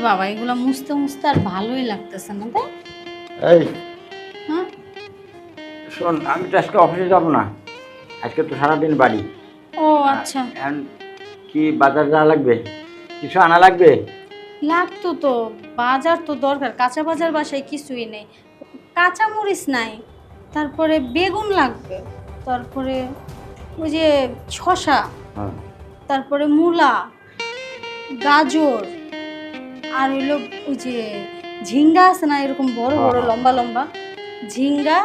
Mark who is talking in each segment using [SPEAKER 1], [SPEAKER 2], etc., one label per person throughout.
[SPEAKER 1] বাবা এগুলো মুছতে মুছতে আর ভালোই লাগতেছে না তাই?
[SPEAKER 2] এই
[SPEAKER 1] হ্যাঁ?
[SPEAKER 2] শোন আমি তো আজকে অফিসে যাব না। আজকে তো সারাদিন বাড়ি।
[SPEAKER 1] ও আচ্ছা।
[SPEAKER 2] কি বাজার যাওয়া লাগবে? কিছু আনা লাগবে?
[SPEAKER 1] লাগতো তো বাজার তো দরকার কাঁচা বাজার বাসায় কিছুই নেই। কাঁচা মরিচ নাই তারপরে বেগুন লাগবে তারপরে ওই যে শশা
[SPEAKER 2] হ্যাঁ।
[SPEAKER 1] তারপরে মূলা গাজর আর হইল ওই যে ঝিঙ্গা আছে না এরকম বড় বড়
[SPEAKER 2] হ্যাঁ।
[SPEAKER 1] লম্বা লম্বা। ঝিঙ্গা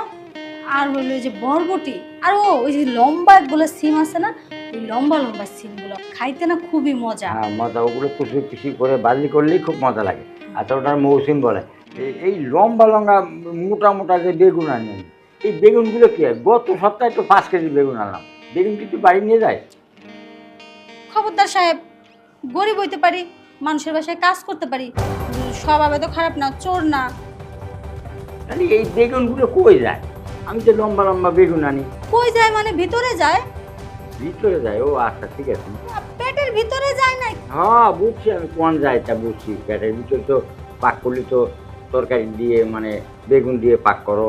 [SPEAKER 1] আর হইল যে বরবটি। আর ও ওই যে লম্বা একগুলো সিম আছে না ওই লম্বা লম্বা সিমগুলো। খাইতে না খুবই মজা।
[SPEAKER 2] হ্যাঁ মজা। ওগুলো কুচি কুচি করে বাজি করলেই খুব মজা লাগে। আচ্ছা ওটার মৌসুম বলে। এই- লম্বা লম্বা মোটা মোটা যে বেগুন আনেন এই বেগুনগুলো কি হয়? গত সপ্তাহে তো পাঁচ কেজি বেগুন আনলাম। বেগুন কি তুই বাড়ি নিয়ে যায়
[SPEAKER 1] খবরদার সাহেব গরিব হইতে পারি। মানুষের বাসায় কাজ করতে পারি। স্বভাবে তো খারাপ না চোর না।
[SPEAKER 2] তাহলে এই বেগুনগুলো কই যায়? আমি তো লম্বা লম্বা বেগুন আনি।
[SPEAKER 1] কই যায় মানে ভিতরে যায়?
[SPEAKER 2] ভিতরে যায় ও আচ্ছা ঠিক আছে।
[SPEAKER 1] পেটের ভিতরে যায় না
[SPEAKER 2] হ্যাঁ বুঝছি আমি কোন যায় তা বুঝছি পেটের ভিতরে তো পাক করলি তো তরকারি দিয়ে মানে বেগুন দিয়ে পাক করো।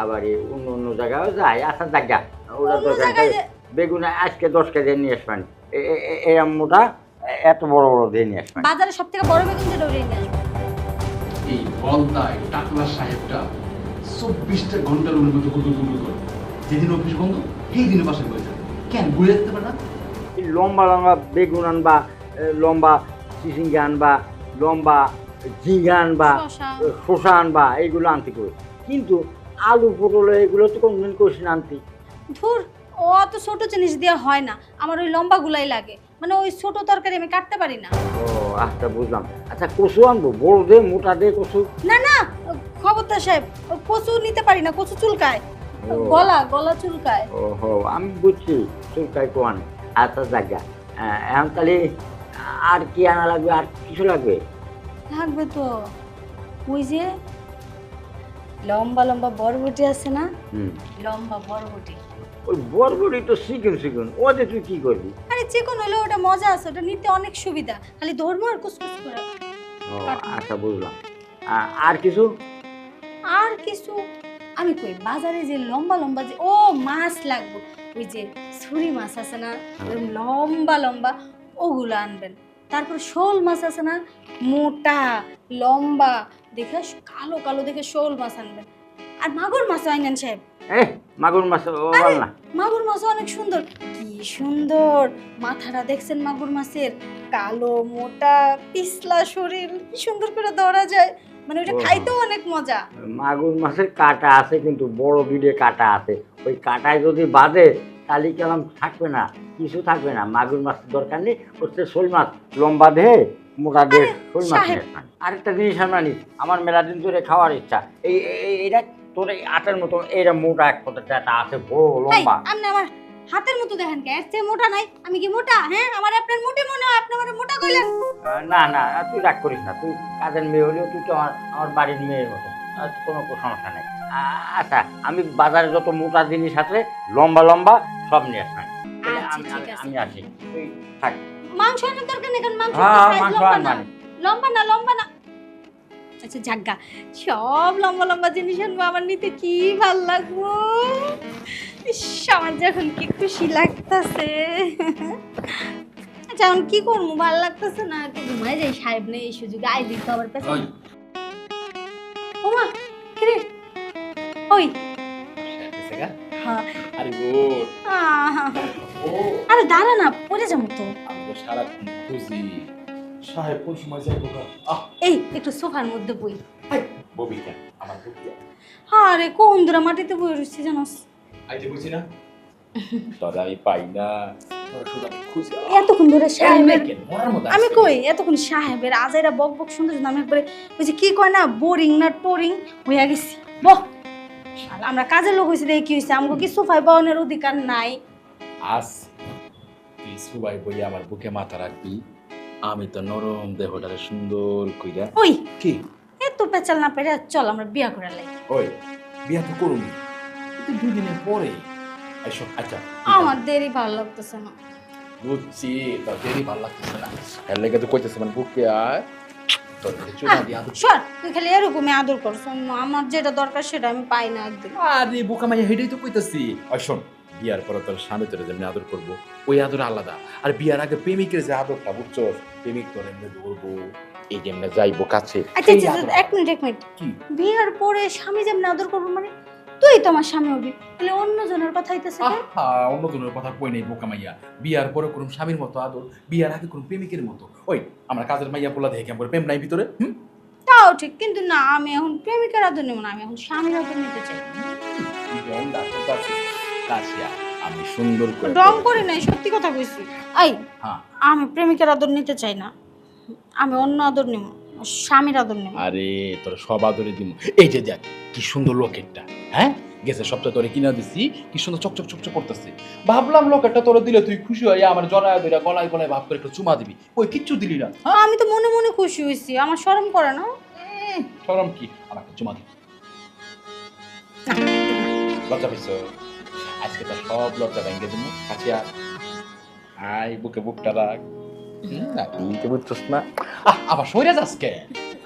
[SPEAKER 2] আবার অন্য অন্য জায়গায়ও যায় আচ্ছা জায়গা ওরা তরকারি বেগুন আজকে দশ কেজি নিয়ে আসবেন। এরম মোটা এত বড় বড় দিয়ে নিয়ে আসবেন।
[SPEAKER 1] বাজারে সব থেকে বড় বেগুন যেটা ওটাই নিয়ে আসব।
[SPEAKER 3] এই বলদায় টাকলা সাহেবটা চব্বিশটা ঘণ্টার করে। যেদিন অফিস বন্ধ সেই দিনে বাসায় যাবে। কেন? ঘুরে যেতে পারে না?
[SPEAKER 2] এই লম্বা লম্বা বেগুন আনবা লম্বা চিচিঙ্গা আনবা লম্বা ঝিঙ্গা আনবা
[SPEAKER 1] শসা।
[SPEAKER 2] শসা আনবা এইগুলো আনতে করি কিন্তু আলু পটল এগুলো তো কোনদিন না আনতে।
[SPEAKER 1] ধুর অত ছোট জিনিস দেওয়া হয় না। আমার ওই লম্বা গুলাই লাগে। মানে ওই ছোট তরকারি আমি কাটতে পারি না।
[SPEAKER 2] ও আচ্ছা বুঝলাম। আচ্ছা কচু আনব বড় দে মোটা দে কচু?
[SPEAKER 1] না না খবরদার সাহেব কচু নিতে পারি না কচু চুলকায়। গলা গলা চুলকায়।
[SPEAKER 2] ও হো আমি বুঝছি চুলকাই কোয়ান আচ্ছা জায়গা এখন তাহলে আর কি আনা লাগবে আর কিছু লাগবে?
[SPEAKER 1] লাগবে তো ওই যে লম্বা লম্বা বরবটি আছে না?
[SPEAKER 2] হুম।
[SPEAKER 1] লম্বা বরবটি।
[SPEAKER 2] ওই বরবড়ি তো শিখুন শিখুন ওদের তুই কি করবি?
[SPEAKER 1] আরে চিকন হলে ওটা মজা আছে ওটা নিতে অনেক সুবিধা। খালি ধর্ম আর কুচকুচ করে।
[SPEAKER 2] ও আচ্ছা বুঝলাম। আর কিছু?
[SPEAKER 1] আর কিছু? আমি কই বাজারে যে লম্বা লম্বা যে ও মাছ লাগবে ওই যে ছুরি মাছ আছে না লম্বা লম্বা ওগুলো আনবেন। তারপর শোল মাছ আছে না মোটা লম্বা দেখে কালো কালো দেখে শোল মাছ আনবেন। আর মাগুর মাছ আইনেন সাহেব?
[SPEAKER 2] এ মাগুর মাছ ও বল না
[SPEAKER 1] মাগুর মাছ অনেক সুন্দর। কি সুন্দর। মাথাটা দেখছেন মাগুর মাছের? কালো মোটা পিছলা শরীর। কি সুন্দর করে ধরা যায়। মানে ওটা খাইতেও অনেক মজা।
[SPEAKER 2] মাগুর মাছের কাটা আছে কিন্তু বড় বিড়ে কাটা আছে। ওই কাটায় যদি বাঁধে তাহলে কেমন থাকবে না? কিছু থাকবে না। মাগুর মাছের দরকার নেই। হচ্ছে শোল মাছ লম্বা দেহে মোটা দেহে শোল মাছ। আরেকটা জিনিস আমরা নিই। আমার মেলা দিন ধরে খাওয়ার ইচ্ছা। এই- এইটা তোর এই আটের মতো এইটা মোটা এক আছে বড় লম্বা।
[SPEAKER 1] আপনি আমার হাতের মতো দেখেন কে? এর মোটা নাই। আমি কি মোটা? হ্যাঁ আমার আপনার মোটে মনে হয়। আপনি আমার মোটা কইলেন।
[SPEAKER 2] না না তুই রাগ করিস না। তুই কাজের মেয়ে হলেও তুই তো আমার আমার বাড়ির মেয়ের মতো। কোনো সমস্যা নেই। আচ্ছা আমি বাজারে যত মোটা জিনিস আছে লম্বা লম্বা সব নিয়ে তাহলে
[SPEAKER 1] আচ্ছা,
[SPEAKER 2] আমি আসি। তুই থাক।
[SPEAKER 1] মাংস দরকার নেই কারণ মাংস
[SPEAKER 2] হ্যাঁ।
[SPEAKER 1] লম্বা না লম্বা না। আচ্ছা জাগা সব লম্বা লম্বা জিনিস আনব আমার নিতে কি ভালো লাগবো? আমার যখন কি খুশি লাগতেছে। আচ্ছা এখন কি করব? ভালো লাগতেছে না? একটু ঘুমাই যাই সাহেব নেই এই সুযোগে আই দিতে আবার পেছনে। ওমা কিরে? ওই। হ্যাঁ।
[SPEAKER 4] আরে
[SPEAKER 1] আরে দাঁড়া না পড়ে যাব তো।
[SPEAKER 4] সারাক্ষণ খুঁজি। সাহেব সময় যাই বোকা আহ।
[SPEAKER 1] এই একটু সোফার মধ্যে বই।
[SPEAKER 4] আমার ববিতা
[SPEAKER 1] আরে কোন দূরা মাটিতে বই রয়েছে জানোস?
[SPEAKER 4] আইতে বলছি না? আমি পাই না।
[SPEAKER 1] এতক্ষণ ধরে সাহেবের আমি কই? এতক্ষণ সাহেবের আজাইরা বক বক সুন্দর সুন্দর আমি একবারে ওই যে কি কয় না বোরিং না টোরিং হইয়া গেছি। আমরা কাজের লোক হয়েছে দেখে কি হয়েছে আমাকে কি সোফায় বহনের অধিকার নাই?
[SPEAKER 4] আজ তুই বই আমার বুকে মাথা রাখবি। আমি তো নরম দেহটারে সুন্দর কইরা
[SPEAKER 1] ওই!
[SPEAKER 4] কি?
[SPEAKER 1] এ এত পেঁচাল না পেরে চল আমরা বিয়া করে লাই।
[SPEAKER 4] ওই বিয়া তো করুন। কিন্তু দুদিনের পরে। আইসো আচ্ছা
[SPEAKER 1] আমার দেরি ভালো লাগতেছে না।
[SPEAKER 4] বুঝছি তা দেরি ভালো লাগতেছে না। এর লেগে তো কইতেছে মানে বুকে আর
[SPEAKER 1] তুই খালি এরকমই আদর করছ আমার যেটা দরকার সেটা আমি পাই না একদিন
[SPEAKER 4] আরে বোকা মাইয়া হেডেই তো কইতাছি। শোন বিয়ার পরে তোর স্বামী তোর যেমনি আদর করব ওই আদর আলাদা আর বিয়ার আগে প্রেমিকের যে আদরটা বুঝছ প্রেমিক তোর এমনি ধরবো এই যেমনি যাইবো কাছে
[SPEAKER 1] আচ্ছা আচ্ছা। এক মিনিট এক মিনিট বিয়ের পরে স্বামী যেমন আদর করব মানে তুই তো আমার স্বামী হবি তাহলে অন্য জনের কথা হইতেছে?
[SPEAKER 4] অন্য জনের কথা কই নেই বোকা মাইয়া বিয়ার পরে কোন স্বামীর মতো আদর বিয়ার আগে কোন প্রেমিকের মতো ওই আমরা কাজের মাইয়া বলা দেখে কেমন প্রেম নাই ভিতরে হুম
[SPEAKER 1] তাও ঠিক কিন্তু না আমি এখন প্রেমিকার আদর নেব না আমি এখন স্বামীর আদর নিতে চাই
[SPEAKER 4] কাশিয়া, আমি সুন্দর করে
[SPEAKER 1] রং করে নাই সত্যি কথা কইছি। এই
[SPEAKER 4] হ্যাঁ।
[SPEAKER 1] আমি প্রেমিকার আদর নিতে চাই না। আমি অন্য আদর নেব স্বামীর আদর নেব
[SPEAKER 4] আরে তোর সব আদরে দিম। এই যে দেখ কি সুন্দর লকেটটা হ্যাঁ? গেছে সবটা তোরে কিনা দিছি কি সুন্দর চকচক চকচক করতেছে। ভাবলাম লকেটটা তোরে দিলে তুই খুশি হয়ে আমার জড়ায় ধরে গলায় গলায় ভাব করে একটু চুমা দিবি। ওই কিচ্ছু দিলি না হ্যাঁ?
[SPEAKER 1] আমি তো মনে মনে খুশি হয়েছি আমার শরম করে না।
[SPEAKER 4] সরম কি? আমাকে চুমা দিবি। লজ্জা পাইছ? আজকে তো সব লজ্জা ভেঙে দিব কাছিয়া হাই বুকে বুকটা রাখ। হুম, না তুই তো বুঝছস না আহ, আবার সইরা যাস কে?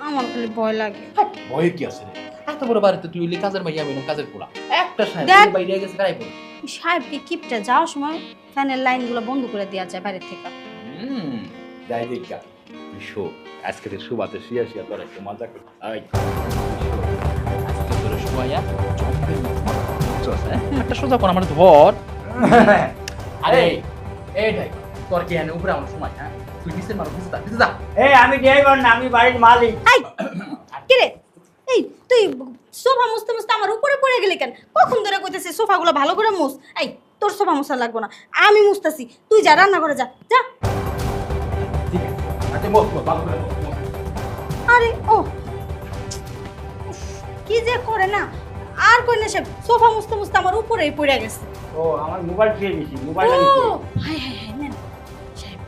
[SPEAKER 1] আমার খালি ভয় লাগে।
[SPEAKER 4] ভয়ে কি আছে রে? এত বড় বাড়িতে তুই হইলি কাজের মাইয়া আমি কাজের পোলা। একটা সাহেব বাইরে গেছে গাড়ি পড়ে
[SPEAKER 1] সাহেবকে কিপটা যাওয়ার সময় ফ্যানের লাইনগুলো বন্ধ করে দেওয়া যায় বাইরের থেকে।
[SPEAKER 4] হুম যাই দেখা শো আজকে তো সুবাতে শুয়া শুয়া তোর একটু মজা কর আই আজকে তোর শুয়াইয়া একটা সোজা কর আমার ধর। আরে এইটাই তোর কি এনে উপরে আমার সময় হ্যাঁ? তুই নিচে মারো নিচে যা নিচে যা।
[SPEAKER 2] এই আমি ড্রাইভার না আমি বাড়ির মালিক।
[SPEAKER 1] এই কিরে এই তুই সোফা মুছতে মুছতে আমার উপরে পড়ে গেলি কেন? কখন ধরে কইতেছি সোফাগুলো ভালো করে মুছ? এই তোর সোফা মুছা লাগবে না। আমি মুছতেছি। তুই যা রান্না করে যা। যা।
[SPEAKER 4] ঠিক আছে। আচ্ছা ভালো করে।
[SPEAKER 1] আরে ও। কি যে করে না? আর কই না সে সোফা মুছতে মুছতে আমার উপরেই পড়ে গেছে।
[SPEAKER 2] ও আমার মোবাইল ছুঁয়ে দিছি
[SPEAKER 1] ও
[SPEAKER 2] মোবাইলটা নিতে
[SPEAKER 1] হাই হাই হাই নেন। সাহেব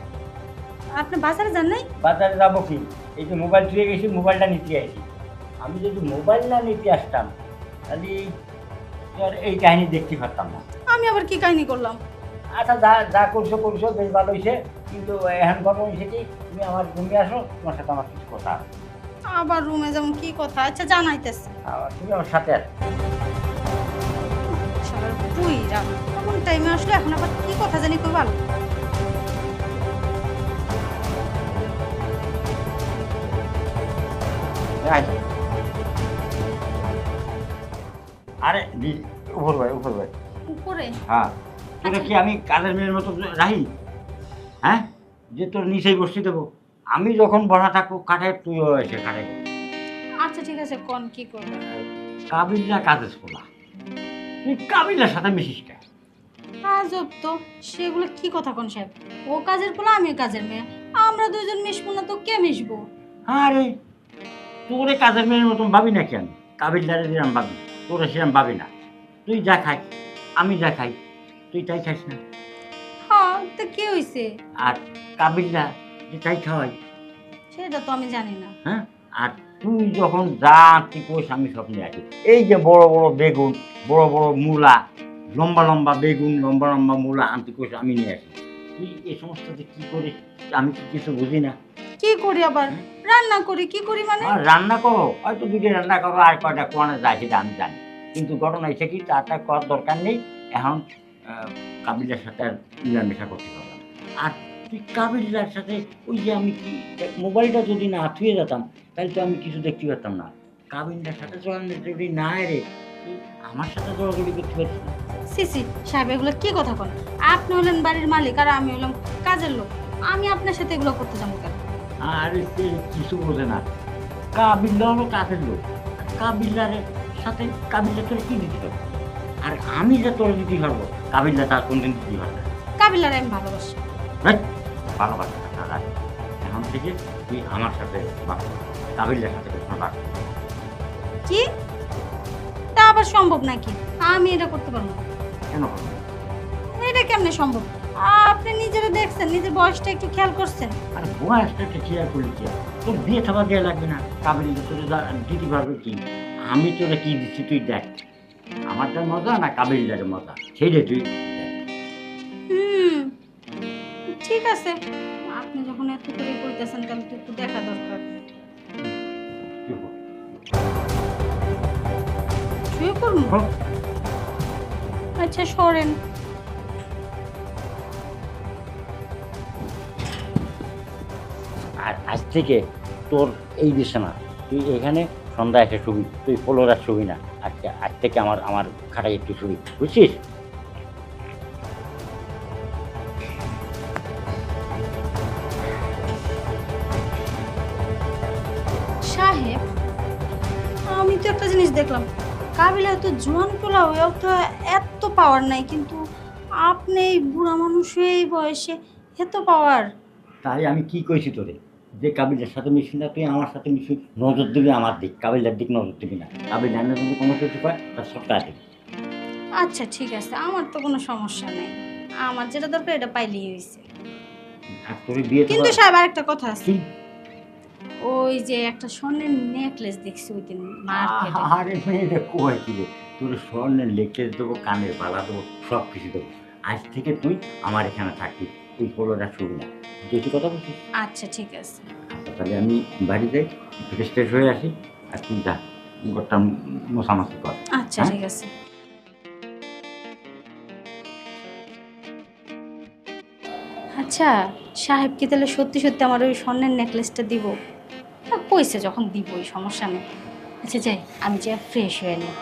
[SPEAKER 1] আপনি বাজারে যান নাই?
[SPEAKER 2] বাজারে যাব কি? এই যে মোবাইল ছুঁয়ে গেছি মোবাইলটা নিতে আসি। আমি যদি মোবাইল না নিতে আসতাম তাহলে এই এই কাহিনী দেখতে পারতাম না।
[SPEAKER 1] আমি আবার কি কাহিনী করলাম?
[SPEAKER 2] আচ্ছা যা যা করছ করছ বেশ ভালো হয়েছে কিন্তু এখন ঘটনা হয়েছে কি তুমি আমার রুমে আসো তোমার সাথে আমার কিছু কথা আছে।
[SPEAKER 1] আবার রুমে যেমন কি কথা আচ্ছা জানাইতেছে।
[SPEAKER 2] আবার তুমি আমার সাথে
[SPEAKER 1] সবার তুই রাখ কোন টাইমে আসলে এখন আবার কি কথা জানি খুব ভালো।
[SPEAKER 2] আরে দি- উপর ভাই উপর ভাই।
[SPEAKER 1] উপরে?
[SPEAKER 2] হ্যাঁ। তোরা কি আমি কালের মেয়ের মতো রাহি হ্যাঁ? যে তোর নিচেই বসতে দেবো আমি যখন বসা থাকব কাঠে তুইও এসে কাঠে।
[SPEAKER 1] আচ্ছা ঠিক আছে কোন কি করবে?
[SPEAKER 2] কাবিল্লা কাজে শোনা তুই কাবিল্লার সাথে মিশিস কে?
[SPEAKER 1] আজব তো সেগুলো কি কথা কোন সাহেব? ও কাজের পোলা আমি কাজের মেয়ে। আমরা দুইজন মিশবো না তো কে মিশবো?
[SPEAKER 2] আরে তোরে কাজের মেয়ের মতন ভাবি না কেন কাবিল্লারে যেরকম ভাবি তোরা সেরকম ভাবি না। তুই যা খাই আমি যা খাই তুই তাই খাইস না।
[SPEAKER 1] হ্যাঁ তো কি হইছে?
[SPEAKER 2] আর কাবিল্লা যে তাই খাওয়াই।
[SPEAKER 1] সেটা তো আমি জানি না।
[SPEAKER 2] হ্যাঁ? আর তুই যখন যা তুই আমি সব নিয়ে আসি। এই যে বড় বড় বেগুন বড় বড় মূলা লম্বা লম্বা বেগুন লম্বা লম্বা মূলা আনতে কোষ আমি নিয়ে আসি। তুই এই কী করিস আমি কি কিছু বুঝি না।
[SPEAKER 1] কি করি আবার? রান্না করি কি করি মানে?
[SPEAKER 2] রান্না করো হয়তো দুটো রান্না করো আর কয়টা কোয়ানে যায় সেটা আমি জানি। কিন্তু ঘটনা এসে কি তারটা করার দরকার নেই। এখন কাবিলার সাথে আর মিলামেশা করতে পারলাম আর তুই কাবিলার সাথে ওই যে আমি কি মোবাইলটা যদি না থুয়ে যেতাম তাহলে তো আমি কিছু দেখতে পারতাম না। কাবিলার সাথে যদি না রে তুই আমার সাথে জড়াজড়ি করতে পারছিস না?
[SPEAKER 1] সিসি সাহেব এগুলো কি কথা কোন? আপনি হলেন বাড়ির মালিক আর আমি হলাম কাজের লোক। আমি আপনার সাথে এগুলো করতে যাব কেন?
[SPEAKER 2] আর সে কিছু বোঝে না। কাবিল্লা হলো কাজের লোক। কাবিল্লার সাথে কাবিল্লা তোর কি দিতে পারব আর আমি যে তোর দিতে পারব কাবিল্লা তার কোনদিন দিতে পারবে।
[SPEAKER 1] কাবিলার আমি ভালোবাসি।
[SPEAKER 2] ভালোবাসা কথা রাখ। এখন থেকে তুই আমার সাথে বাস কাবিল্লার সাথে কখনো বাস
[SPEAKER 1] কি? তা আবার সম্ভব নাকি? আমি এটা করতে পারব না।
[SPEAKER 2] কেন
[SPEAKER 1] এটা কেমনে সম্ভব? আপনি নিজেরা দেখছেন নিজের বয়সটা একটু খেয়াল করছেন।
[SPEAKER 2] আর বয়সটা একটু খেয়াল করলি কি আর? তোর বিয়ে থাকা দেওয়া লাগবে না। কাবিল্লা তোর দিতে পারবে কি? আমি তোরা কি দিচ্ছি তুই দেখ। আমারটা মজা না কাবিল্লার মজা? সেইটা তুই।
[SPEAKER 1] ঠিক আছে। আপনি যখন এত করে তাহলে তো একটু দেখা দরকার। শুয়ে
[SPEAKER 2] হ্যাঁ।
[SPEAKER 1] আচ্ছা সরেন।
[SPEAKER 2] আর আজ থেকে তোর এই বিছানা তুই এখানে সন্ধ্যা একটা ছবি তুই ফোলোর আর ছবি না আজকে আজ থেকে আমার আমার খাটায় একটু ছবি বুঝছিস?
[SPEAKER 1] তো একটা জিনিস দেখলাম। কাবিলা তো জোয়ান পোলা হয়েও তো এত পাওয়ার নাই কিন্তু আপনি এই বুড়া মানুষ এই বয়সে এত পাওয়ার
[SPEAKER 2] তাই আমি কি কইছি তোরে? যে কাবিলের সাথে মিশি না তুই আমার সাথে মিশি নজর দিবি আমার দিক কাবিলের দিক নজর দিবি না। কাবিল জানে যদি কোনো কিছু পায় তার সবটা দিবি
[SPEAKER 1] আচ্ছা ঠিক আছে আমার তো কোনো সমস্যা নেই। আমার যেটা দরকার এটা পাইলেই হয়েছে কিন্তু সাহেব আরেকটা কথা আছে? ওই যে একটা স্বর্ণের নেকলেস দেখছি ওই দিন মার্কেটে
[SPEAKER 2] আরে মেয়েটা কয় কি রে তোর স্বর্ণের লেখে দেবো কানের বালা দেবো সব কিছু দেবো। আজ থেকে তুই আমার এখানে থাকবি তুই ফলোটা শুবি না। যেটি কথা বলছিস?
[SPEAKER 1] আচ্ছা ঠিক আছে।
[SPEAKER 2] আচ্ছা, তাহলে আমি বাড়ি যাই ফ্রেশ ট্রেশ হয়ে আসি আর তুই যা গোটা মশামাছি কর।
[SPEAKER 1] আচ্ছা
[SPEAKER 2] হ্যাঁ?
[SPEAKER 1] ঠিক আছে। আচ্ছা সাহেব কি তাহলে সত্যি সত্যি আমার ওই স্বর্ণের নেকলেসটা দিব। না, কইছে যখন দিবই সমস্যা নেই। আচ্ছা যাই আমি যে ফ্রেশ হয়ে নিই।